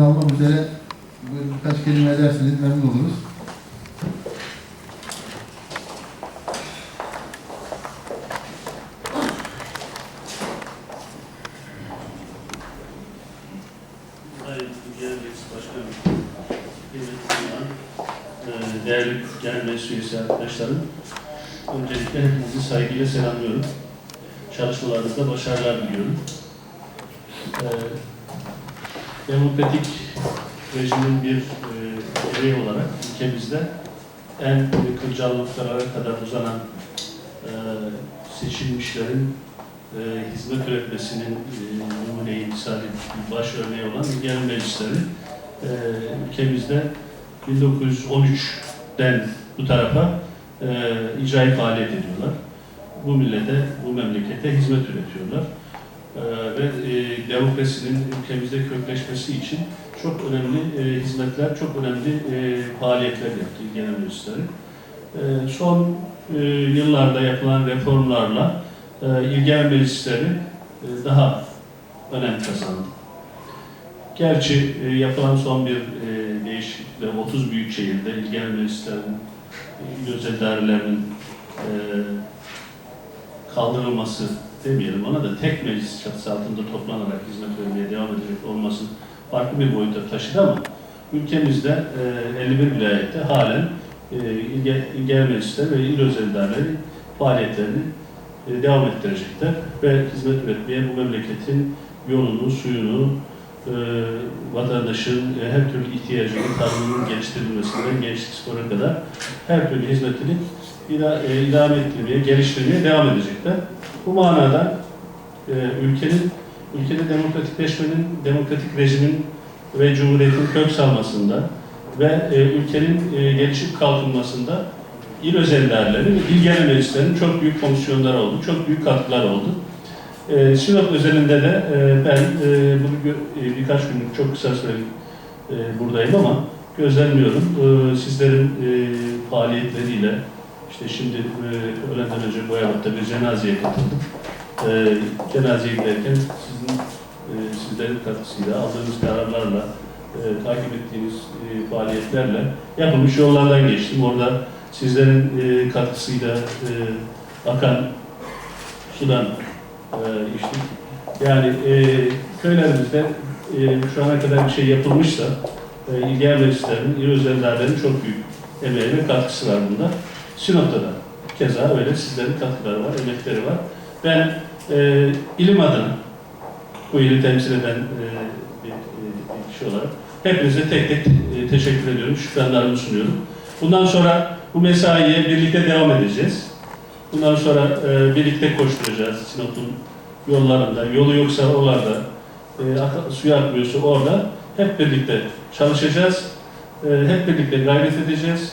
almak üzere birkaç kelime ederseniz memnun oluruz. Eee, değerli arkadaşlarım, öncelikle hepinizi saygıyla selamlıyorum. Çalışmalarınızda başarılar diliyorum. Eee, demokratik rejimin bir eee bireyi olarak ülkemizde en kılcallıklara kadar uzanan eee, seçilmişlerin e, hizmet üretmesinin e, numune-i misali baş örneği olan genel meclisleri e, ülkemizde 1913'den bu tarafa e, icraî faaliyet ediyorlar. Bu millete, bu memlekete hizmet üretiyorlar. E, ve e, demokrasinin ülkemizde kökleşmesi için çok önemli e, hizmetler, çok önemli e, faaliyetler yaptı genel. E, son yıllarda yapılan reformlarla e, il genel meclisleri daha önem kazandı. Gerçi yapılan son bir e, değişiklikle 30 büyük şehirde il genel meclislerin, il kaldırılması demeyelim. Ona da tek meclis çatısı altında toplanarak hizmet vermeye devam edecek olması farklı bir boyuta taşıdı ama ülkemizde e, 51 vilayette halen e, il il meclisler ve il özel daireleri faaliyetlerini e, devam ettirecekler ve hizmet üretmeye bu memleketin yolunu, suyunu, e, vatandaşın e, her türlü ihtiyacını, tarımının geliştirilmesinden gençlik spora kadar her türlü hizmetini idame ettirmeye, geliştirmeye devam edecekler. Bu manada e, ülkenin, ülkede demokratikleşmenin, demokratik rejimin ve cumhuriyetin kök salmasında ve e, ülkenin e, gelişip kalkınmasında il özellerleri il genel meclislerinin çok büyük komisyonları oldu, çok büyük katkılar oldu. E, Sinop özelinde de e, ben e, bunu e, birkaç günlük çok kısa süre e, buradayım ama gözlemliyorum. E, sizlerin e, faaliyetleriyle, işte şimdi e, öğleden önce Boyabat'ta bir cenazeye katıldım. E, cenazeye giderken sizin e, sizlerin katkısıyla, aldığınız kararlarla, e, takip ettiğiniz e, faaliyetlerle yapılmış yollardan geçtim. Orada sizlerin e, katkısıyla e, akan sudan e, içtik. Yani e, köylerimizde e, şu ana kadar bir şey yapılmışsa e, il genel meclislerinin, il özellerinin çok büyük emeği ve katkısı var bunda. Sinop'ta da keza öyle sizlerin katkıları var, emekleri var. Ben e, ilim adına bu ili temsil eden e, bir, e, bir kişi olarak hepinize tek tek e, teşekkür ediyorum, şükranlarımı sunuyorum. Bundan sonra bu mesaiye birlikte devam edeceğiz. Bundan sonra e, birlikte koşturacağız Sinop'un yollarında. Yolu yoksa oralarda, e, suyu akmıyorsa orada hep birlikte çalışacağız. E, hep birlikte gayret edeceğiz.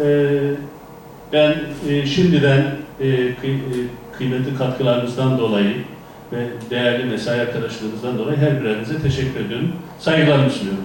E, ben e, şimdiden e, kıy- e, kıymetli katkılarınızdan dolayı ve değerli mesai arkadaşlarınızdan dolayı her birinize teşekkür ediyorum. Saygılarımı sunuyorum.